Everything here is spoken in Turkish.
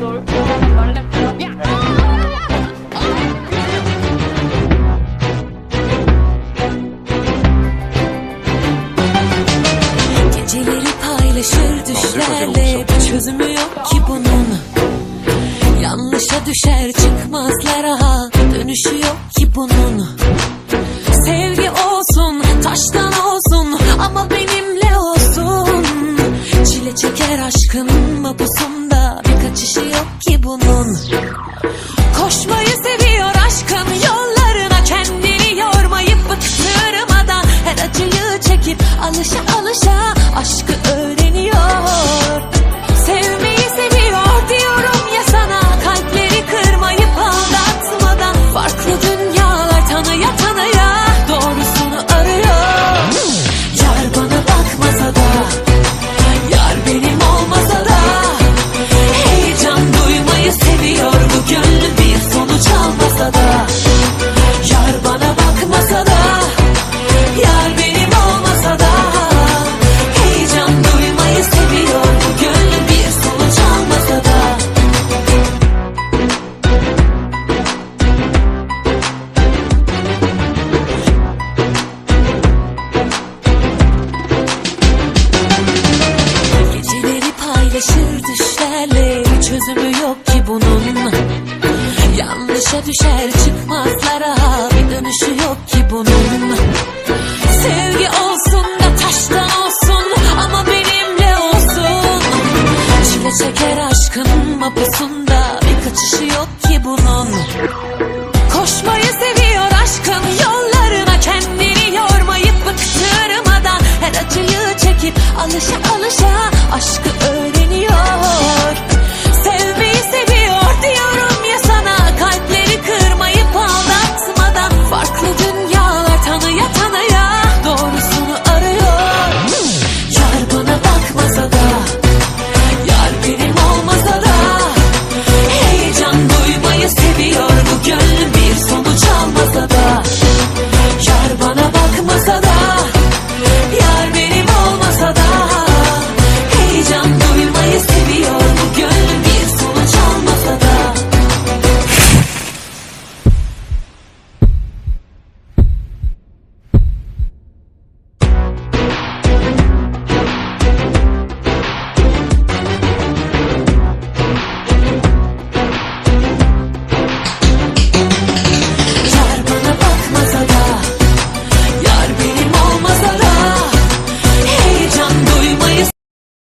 Doğru. Ya. Geceleri paylaşır düşlerle Bir çözümü yok ki bunun Yanlışa düşer çıkmazlar aha Dönüşü yok ki bunun Sevgi olsun taştan olsun Ama benimle olsun Çile çeker aşkın mapusunda Bir düşlerle çözümü yok ki bunun. Yanlışa düşer çıkmazlara bir dönüşü yok ki bunun. Sevgi olsun da taştan olsun ama benimle olsun. Çile çeker aşkın mapusunda bir kaçışı yok ki bunun. Koşmayı seviyor aşkın yollarına kendini yormayıp bıktırmadan Her acıyı çekip alışa alışa aşkı